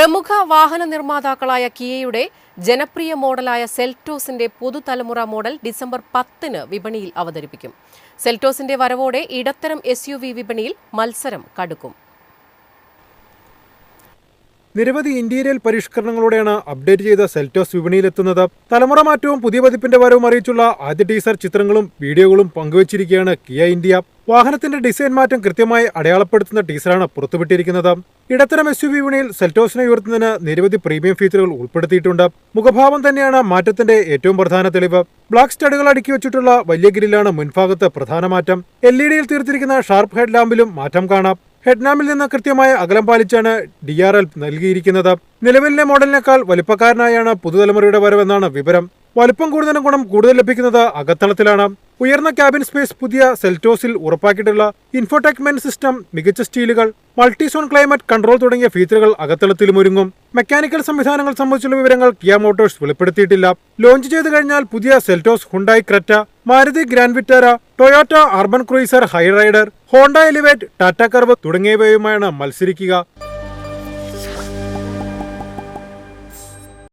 പ്രമുഖ വാഹന നിർമ്മാതാക്കളായ കിയയുടെ ജനപ്രിയ മോഡലായ സെൽറ്റോസിന്റെ പുതുതലമുറ മോഡൽ ഡിസംബർ പത്തിന് വിപണിയിൽ അവതരിപ്പിക്കും. സെൽറ്റോസിന്റെ വരവോടെ ഇടത്തരം എസ് വിപണിയിൽ മത്സരം കടുക്കും. നിരവധി ഇന്റീരിയൽ പരിഷ്കരണങ്ങളോടെയാണ് അപ്ഡേറ്റ് ചെയ്ത സെൽറ്റോസ് വിപണിയിലെത്തുന്നത്. തലമുറ മാറ്റവും പുതിയ പതിപ്പിന്റെ വരവും അറിയിച്ചുള്ള ആദ്യ ടീസർ ചിത്രങ്ങളും വീഡിയോകളും പങ്കുവച്ചിരിക്കുകയാണ് കിയ ഇന്ത്യ. വാഹനത്തിന്റെ ഡിസൈൻ മാറ്റം കൃത്യമായി അടയാളപ്പെടുത്തുന്ന ടീസറാണ് പുറത്തുവിട്ടിരിക്കുന്നത്. ഇടത്തരം എസ് യു വിപണിയിൽ സെൽറ്റോസിനെ ഉയർത്തുന്നതിന് നിരവധി പ്രീമിയം ഫീച്ചറുകൾ ഉൾപ്പെടുത്തിയിട്ടുണ്ട്. മുഖഭാവം തന്നെയാണ് മാറ്റത്തിന്റെ ഏറ്റവും പ്രധാന തെളിവ്. ബ്ലാക്ക് സ്റ്റഡുകൾ അടുക്കി വെച്ചിട്ടുള്ള വലിയ ഗ്രില്ലാണ് മുൻഭാഗത്ത് പ്രധാന മാറ്റം. എൽ ഇ ഡിയിൽ തീർത്തിരിക്കുന്ന ഷാർപ്പ് ഹെഡ് ലാമ്പിലും മാറ്റം കാണാം. ഹെഡ്നാമിൽ നിന്ന് കൃത്യമായ അകലം പാലിച്ചാണ് ഡി ആർ എൽ നൽകിയിരിക്കുന്നത്. നിലവിലെ മോഡലിനേക്കാൾ വലിപ്പക്കാരനായാണ് പുതുതലമുറയുടെ വരവെന്നാണ് വിവരം. വലിപ്പം കൂടുതലും ഗുണം കൂടുതൽ ലഭിക്കുന്നത് അകത്തളത്തിലാണ്. ഉയർന്ന ക്യാബിൻ സ്പേസ് പുതിയ സെൽറ്റോസിൽ ഉറപ്പാക്കിയിട്ടുള്ള ഇൻഫോടെക്മെന്റ് സിസ്റ്റം മികച്ച സ്റ്റീലുകൾ മൾട്ടിസോൺ ക്ലൈമറ്റ് കൺട്രോൾ തുടങ്ങിയ ഫീച്ചറുകൾ അകത്തളത്തിലും ഒരുങ്ങും. മെക്കാനിക്കൽ സംവിധാനങ്ങൾ സംബന്ധിച്ചുള്ള വിവരങ്ങൾ കിയ മോട്ടോഴ്സ് വെളിപ്പെടുത്തിയിട്ടില്ല. ലോഞ്ച് ചെയ്തു കഴിഞ്ഞാൽ പുതിയ Seltos Hyundai Creta Maruti Grand Vitara Toyota Urban Cruiser Hyryder Honda Elevate Tata Curvv തുടങ്ങിയവയുമായാണ് മത്സരിക്കുക.